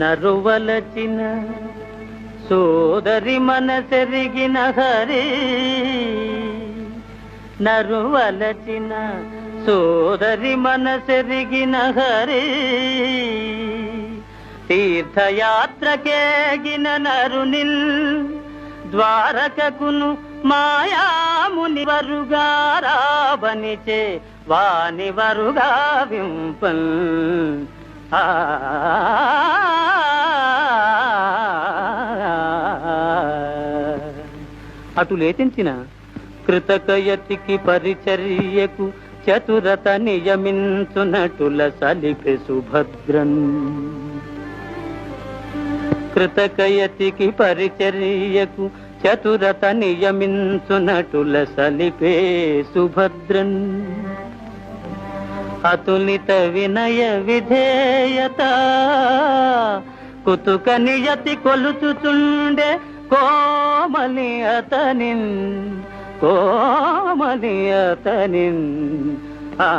నరువలచిన సోదరి మనసెరిగిన హరి నరువలచిన సోదరి మనసెరిగిన హరి తీర్థయాత్రకేగిన నరునిల్ ద్వారకకును మాయాముని వరుగా రావనిచే వాని వరుగా వింపల్. అటు లేచించిన కృతకయతికి పరిచర్యకు చతురత నియమించునటుల సలిపి సుభద్రన్. కృతకయతికి పరిచర్యకు చతురత నియమించునటుల సలిపే సుభద్రన్. అతులిత వినయ విధేయత. కుతుక నియతి కొలుచుచుండే కోమలి అతనిన్ కోమలి అతనిన్ ఆ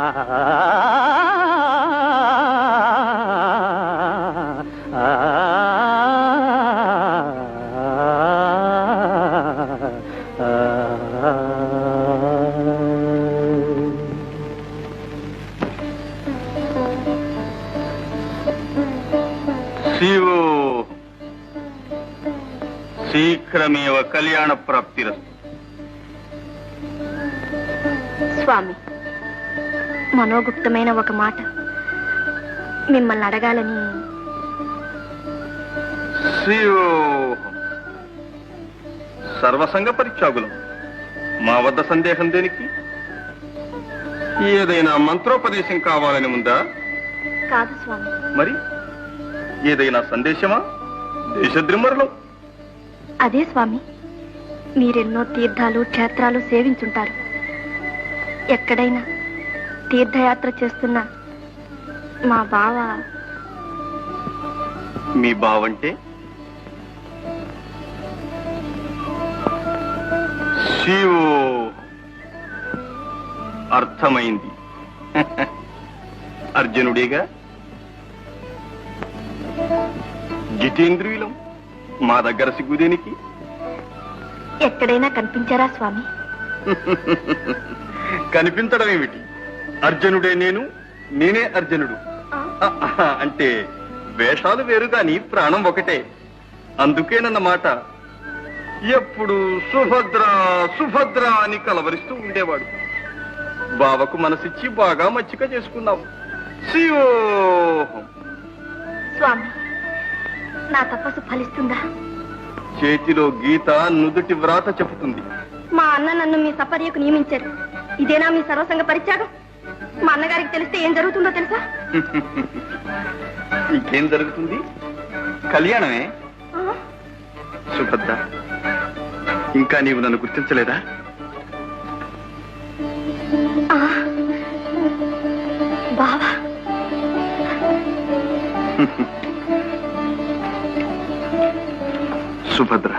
శీఘ్రమేవ కళ్యాణ ప్రాప్తిరస్తు స్వామి మనోగుప్తమైన ఒక మాట. మిమ్మల్ని అడగాలని శివోహం సర్వసంగ పరిత్యాగులం. మా వద్ద సందేహం దేనికి? ఏదైనా మంత్రోపదేశం కావాలని ఉందా? కాదు స్వామి. మరి ఏదైనా సందేశమా? దేశద్రిమరులం. అదే స్వామి మీరెన్నో తీర్థాలు క్షేత్రాలు సేవించుంటారు. ఎక్కడైనా తీర్థయాత్ర చేస్తున్న మా బావ మీ బావంటే? శివో! అర్థమైంది. అర్జునుడిగా? జితేంద్రియులం? మా దగ్గర సిగ్గుదేనికి ఎక్కడైనా కనిపించారా స్వామి? కనిపించడం ఏమిటి? అర్జునుడే నేను నేనే అర్జునుడు. అంటే వేషాలు వేరు గాని ప్రాణం ఒకటే. అందుకేనన్నమాట ఎప్పుడు సుభద్ర సుభద్ర అని కలవరిస్తూ ఉండేవాడు. బావకు మనసిచ్చి బాగా మచ్చిక చేసుకున్నావు శివోహం స్వామి నా తపస్సు ఫలిస్తుందా? చేతిలో గీత నుదుటి వ్రాత చెబుతుంది మా అన్న నన్ను మీ సపర్యకు నియమించారు. ఇదేనా మీ సర్వసంగ పరిత్యాగం? మా అన్నగారికి తెలిస్తే ఏం జరుగుతుందో తెలుసా? ఇంకేం జరుగుతుంది? కళ్యాణమే? సుభద్ర ఇంకా నీవు నన్ను గుర్తించలేదా? సుభద్ర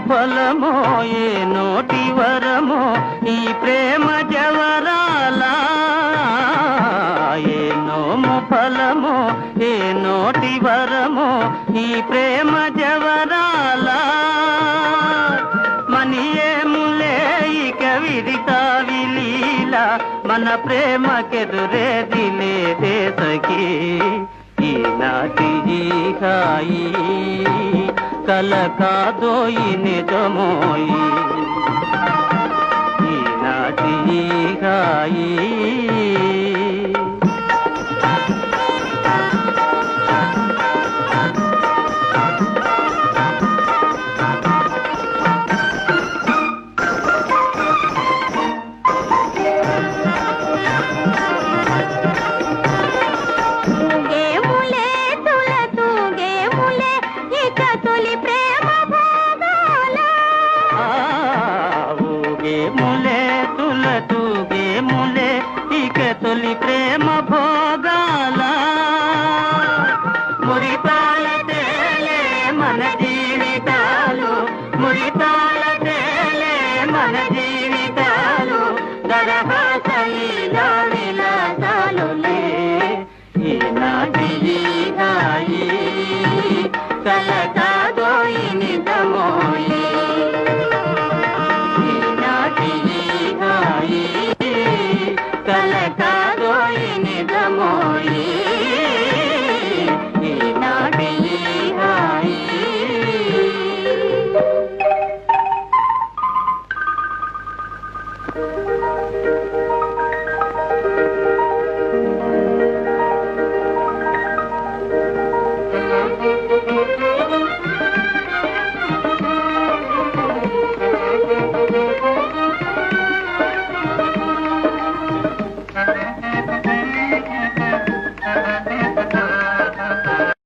ఫలమో ఏ నోటి వరమో ఈ ప్రేమ జవరాలా? ఏ నోము ఫలమో ఏ నోటి వరమో ఈ ప్రేమ జవరాలా? మనియేములే ఏములే ఇక విదితా విలీల మన ప్రేమకెదురేది లేదే సఖీ ఈనాటి ఈ హాయి కల కాదోయి నిజమోయి. ఈనాటి ఈ